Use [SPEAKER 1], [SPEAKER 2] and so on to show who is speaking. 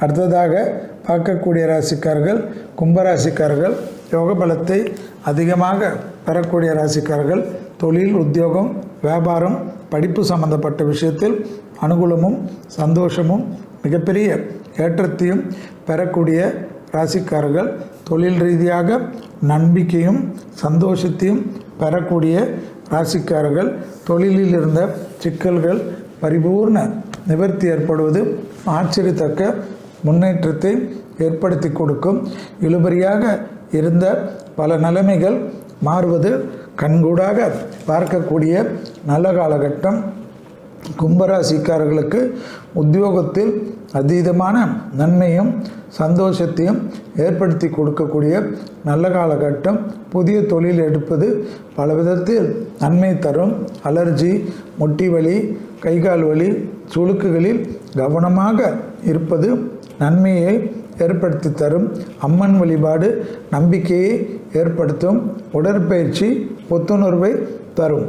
[SPEAKER 1] அடுத்ததாக பார்க்கக்கூடிய ராசிக்காரர்கள் கும்பராசிக்காரர்கள் யோக பலத்தை அதிகமாக பெறக்கூடிய ராசிக்காரர்கள் தொழில் உத்தியோகம் வியாபாரம் படிப்பு சம்பந்தப்பட்ட விஷயத்தில் அனுகூலமும் சந்தோஷமும் மிகப்பெரிய ஏற்றத்தையும் பெறக்கூடிய ராசிக்காரர்கள் தொழில் ரீதியாக நம்பிக்கையும் சந்தோஷத்தையும் பெறக்கூடிய ராசிக்காரர்கள் தொழிலில் இருந்த சிக்கல்கள் பரிபூர்ண நிவர்த்தி ஏற்படுவது ஆச்சரியத்தக்க முன்னேற்றத்தை ஏற்படுத்தி கொடுக்கும். இழுபறியாக இருந்த பல நிலைமைகள் மாறுவது கண்கூடாக பார்க்கக்கூடிய நல்ல காலகட்டம். கும்பராசிக்காரர்களுக்கு உத்தியோகத்தில் அதீதமான நன்மையும் சந்தோஷத்தையும் ஏற்படுத்தி கொடுக்கக்கூடிய நல்ல காலகட்டம் புதிய தொழில் எடுப்பது பல விதத்தில் நன்மை தரும். அலர்ஜி முட்டி வலி கைகால் வலி சுளுக்குகளில் கவனமாக இருப்பது நன்மையை ஏற்படுத்தி தரும். அம்மன் வழிபாடு நம்பிக்கையை ஏற்படுத்தும். உடற்பயிற்சி புத்துணர்வை தரும்.